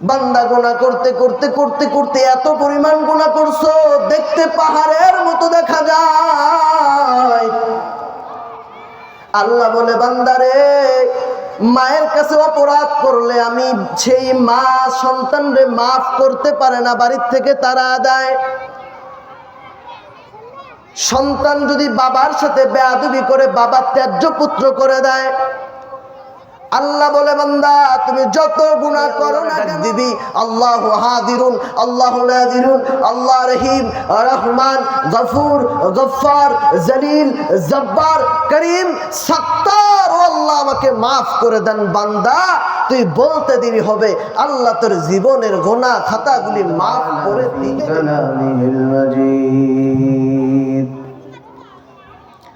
বান্দা গোনা করতে করতে করতে করতে এত পরিমাণ গোনা করছ, দেখতে পাহাড়ের মতো দেখা যায়। আল্লাহ বলে বান্দারে মায়ের কাছে অপরাধ করলে আমি সেই মা সন্তানরে মাফ করতে পারে না, বাড়ির থেকে তারা আদায়। সন্তান যদি বাবার সাথে বেয়াদবি করে, বাবা ত্যায্য পুত্র করে দেয় আল্লাহ বলে বান্দা তুমি যত গুণা করো না দিবি। আল্লাহ হাদিরুন আল্লাহ নাজিরুন আল্লাহ রহিম রহমান গফুর গফার জলিল জব্বার করিম সত্তার। ও আল্লাহ আমাকে মাফ করে দেন বান্দা তুই বলতে দিবি হবে। আল্লাহ তোর জীবনের গোনা খাতাগুলি মাফ করে দিবেন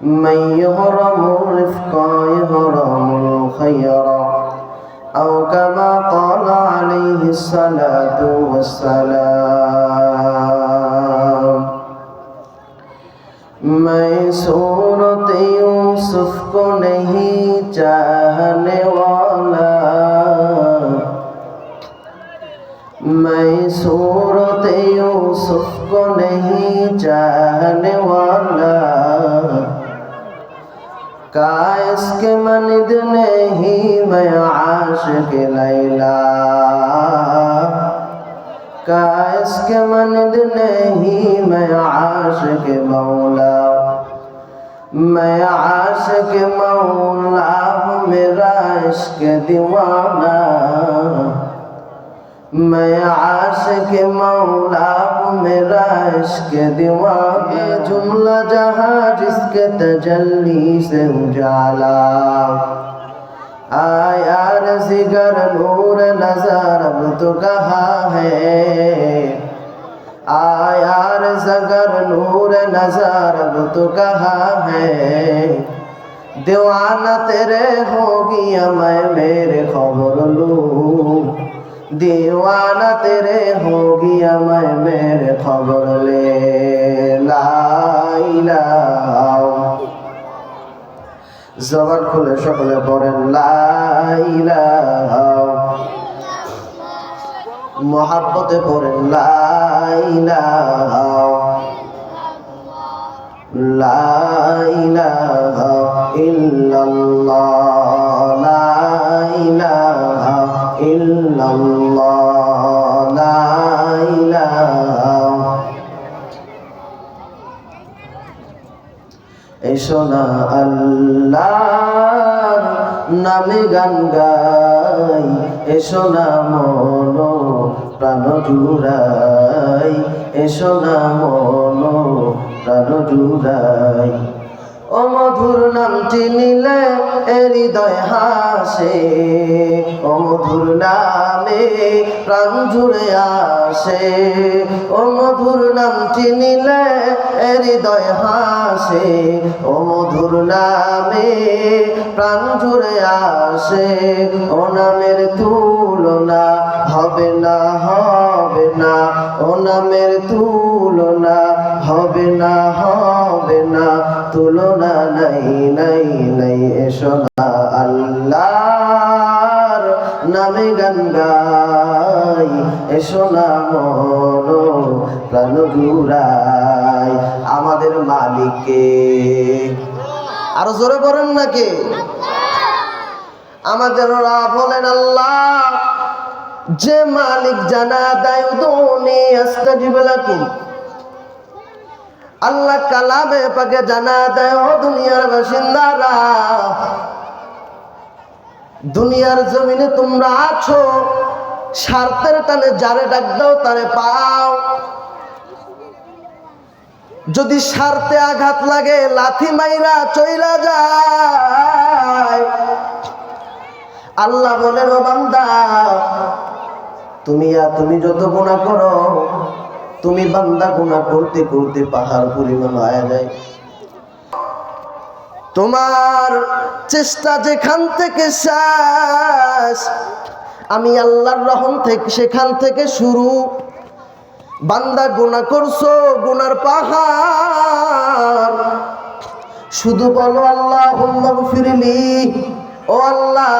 من يهرم الرفق يهرم الخير أو كما قال عليه الصلاة والسلام मैं सूरत यूसुफ को नहीं चाहने वाला मैं सूरत यूसुफ को नहीं चाहने वाला के मनिद नहीं मैं आशिक लैला कायस के मनिद नहीं मैं आशिक मौला मैं आशिक मौला हूँ मेरा इश्क दीवाना मैं आशिक मौला हूँ मेरा इश्क दीवाना ये जुमला जहाँ जिसके तजल्ली से उजाला। आया जिगर नूर नज़र, अब तो कहा है? आया जगर नूर नज़र, अब तो कहा है? दीवाना तेरे होगी मैं मेरे खबर लूँ दीवाना तेरे होगी मैं मेरे खबर ले ला জবান খুলে সকলে পড়েন লাইলা মহাব্বতে পড়েন লাইলা লাইলা ইল্লাল্লাহ লাইলা ইল্লাল্লাহ লাইলা এসো না আল্লাহর নামে গান গাই। এসো না মন প্রাণ জুড়াই। এসো না মন প্রাণ জুড়াই। ও মধুর নামটি নিলে হৃদয় হাসে। ও মধুর নামে প্রাণ জুড়ে আসে। ও মধুর নামটি নিলে হৃদয় হাসে। ও মধুর নামে প্রাণ জুড়ে আসে। ও নামের তুলনা হবে না হবে না। ও নামের তুলনা হবে না, হবে তুলনা নাই নাই নাই, এসো না আল্লাহর নামে গান গাই। এসো না মন, প্রাণ জুড়াই আমাদের মালিককে। আরও জোরে বলেন নাকি? আমাদের ওরা বলেন, আল্লাহ, যে মালিক জানা দেয়, উদৌনি আস্তাজিব লাকুম। আল্লাহ কালামে পাকে জানা দেয়, ও দুনিয়ার বাসিন্দারা। দুনিয়ার জমিনে তোমরা আছো, স্বার্থের টানে যারে ডাক দাও তারে পাও। যদি স্বার্থে আঘাত লাগে, লাথি মাইরা চইলা যায়। আল্লাহ বলেন বান্দা, তুমি আর তুমি যত গুণা করো তুমি বান্দা গুণা করতে করতে পাহাড় পরিমাণ হয়ে যায়। তোমার চেষ্টা যেখান থেকে শেষ, আমি আল্লাহর রহম থেকে সেখান থেকে শুরু। বান্দা গুণা করছ, গুনার পাহাড়। শুধু বলো আল্লাহ ফিরলি ও আল্লাহ,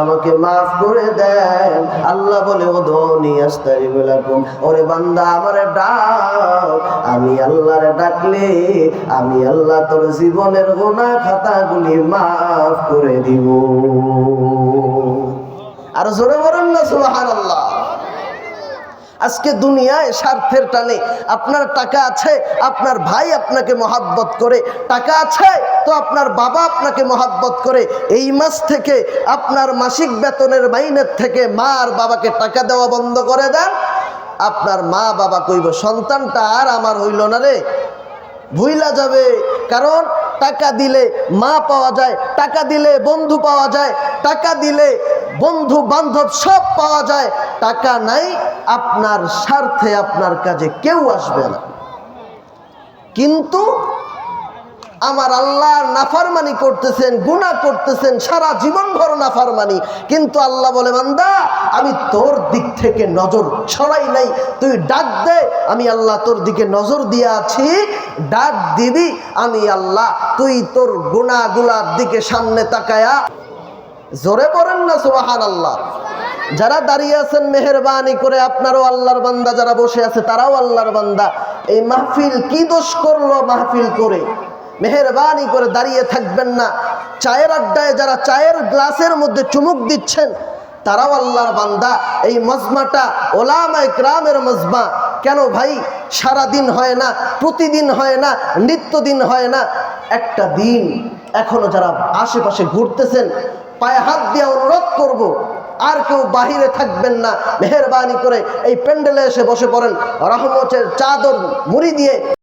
আমাকে মাফ করে দেন। আল্লাহ বলে, ও ধনী আস্তারি বেলাকুম ওরে বান্দা, আমারে ডাক, আমি আল্লাহরে ডাকলে, আমি আল্লাহ তোর জীবনের গোনা খাতাগুলি মাফ করে দিব। আর জোরে বলেন না, সুবহানাল্লাহ। আজকে দুনিয়ায় স্বার্থের টানে আপনার টাকা আছে, আপনার ভাই আপনাকে মহাব্বত করে। টাকা আছে, তো আপনার বাবা আপনাকে মহাব্বত করে। এই মাস থেকে আপনার মাসিক বেতনের মাইনের থেকে মা আর বাবাকে টাকা দেওয়া বন্ধ করে দেন। আপনার মা বাবা কইব, সন্তানটা আর আমার হইল না রে। ভুইলা যাবে। কারণ টাকা দিলে মা পাওয়া যায়, টাকা দিলে বন্ধু পাওয়া যায়, টাকা দিলে বন্ধু বান্ধব সব পাওয়া যায়, টাকা নাই, আপনার স্বার্থে আপনার কাজে কেউ আসবে না। কিন্তু আমার আল্লাহর নাফারমানি করতেছেন, গুনাহ করতেছেন, সারা জীবন ভর নাফারমানি। কিন্তু আল্লাহ বলে, বান্দা, আমি তোর দিক থেকে নজর ছড়াই নাই। তুই ডাক দে, আমি আল্লাহ তোর দিকে নজর দিয়ে আছি। ডাক দিবি, আমি আল্লাহ তুই তোর গুনাহগুলার দিকে সামনে তাকায়া জোরে পড়েন না সুবাহান আল্লাহ যারা দাঁড়িয়ে আছেন মেহরবানি করে, আপনারও আল্লাহর বান্দা, যারা বসে আছে, তারাও আল্লাহর বান্দা। এই মাহফিল কি দোষ করল মাহফিল করে? মেহরবানি করে দাঁড়িয়ে থাকবেন না। চায়ের আড্ডায় যারা চায়ের গ্লাসের মধ্যে চুমুক দিচ্ছেন, তারাও আল্লাহর বান্দা। এই মজমাটা ওলামা গ্রামের মজমা। কেন ভাই? সারা দিন হয় না, প্রতিদিন হয় না, নিত্যদিন হয় না। একটা দিন এখনও যারা আশেপাশে ঘুরতেছেন, পায়ে হাত দিয়ে অনুরোধ করব, আর কেউ বাহিরে থাকবেন না। মেহরবানি করে এই প্যান্ডেলে এসে বসে পড়েন। রহমতের চাদর মুড়ি দিয়ে